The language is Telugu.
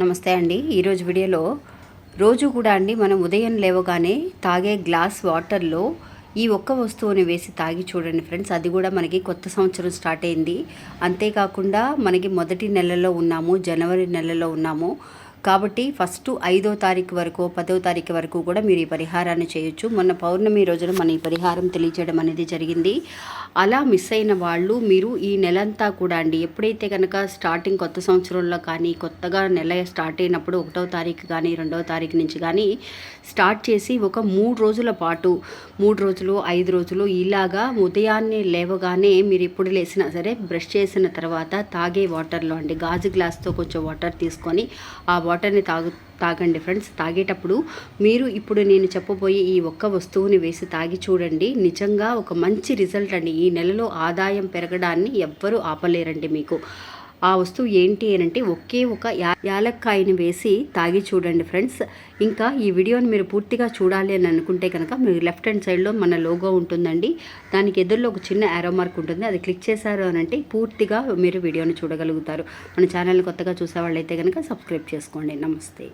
నమస్తే అండి. ఈరోజు వీడియోలో రోజు కూడా అండి మనం ఉదయం లేవగానే తాగే గ్లాస్ వాటర్లో ఈ ఒక్క వస్తువుని వేసి తాగి చూడండి ఫ్రెండ్స్. అది కూడా మనకి కొత్త సంవత్సరం స్టార్ట్ అయింది. అంతేకాకుండా మనకి మొదటి నెలలో ఉన్నాము జనవరి నెలలో ఉన్నాము. కాబట్టి ఫస్ట్ ఐదో తారీఖు వరకు పదో తారీఖు వరకు కూడా మీరు ఈ పరిహారాన్ని చేయొచ్చు. మొన్న పౌర్ణమి రోజున మన ఈ పరిహారం తెలియజేయడం అనేది జరిగింది. అలా మిస్ అయిన వాళ్ళు మీరు ఈ నెలంతా కూడా అండి ఎప్పుడైతే కనుక స్టార్టింగ్ కొత్త సంవత్సరంలో కానీ కొత్తగా నెల స్టార్ట్ అయినప్పుడు ఒకటో తారీఖు కానీ రెండవ తారీఖు నుంచి కానీ స్టార్ట్ చేసి ఒక మూడు రోజుల పాటు మూడు రోజులు ఐదు రోజులు ఇలాగా ఉదయాన్నే లేవగానే మీరు ఎప్పుడు లేసినా సరే బ్రష్ చేసిన తర్వాత తాగే వాటర్లో అండి గాజు గ్లాస్తో కొంచెం వాటర్ తీసుకొని ఆ వాటర్ని తాగు తాగండి ఫ్రెండ్స్. తాగేటప్పుడు మీరు ఇప్పుడు నేను చెప్పబోయే ఈ ఒక్క వస్తువుని వేసి తాగి చూడండి. నిజంగా ఒక మంచి రిజల్ట్ అండి. ఈ నెలలో ఆదాయం పెరగడాన్ని ఎవ్వరూ ఆపలేరండి మీకు. ఆ వస్తువు ఏంటి అని అంటే ఒకే ఒక యా యాలక్కాయని వేసి తాగి చూడండి ఫ్రెండ్స్. ఇంకా ఈ వీడియోని మీరు పూర్తిగా చూడాలి అని అనుకుంటే కనుక మీరు లెఫ్ట్ హ్యాండ్ సైడ్లో మన లోగో ఉంటుందండి. దానికి ఎదురులో ఒక చిన్న యారో మార్క్ ఉంటుంది. అది క్లిక్ చేశారు అని అంటే పూర్తిగా మీరు వీడియోని చూడగలుగుతారు. మన ఛానల్ కొత్తగా చూసే వాళ్ళైతే కనుక సబ్స్క్రైబ్ చేసుకోండి. నమస్తే.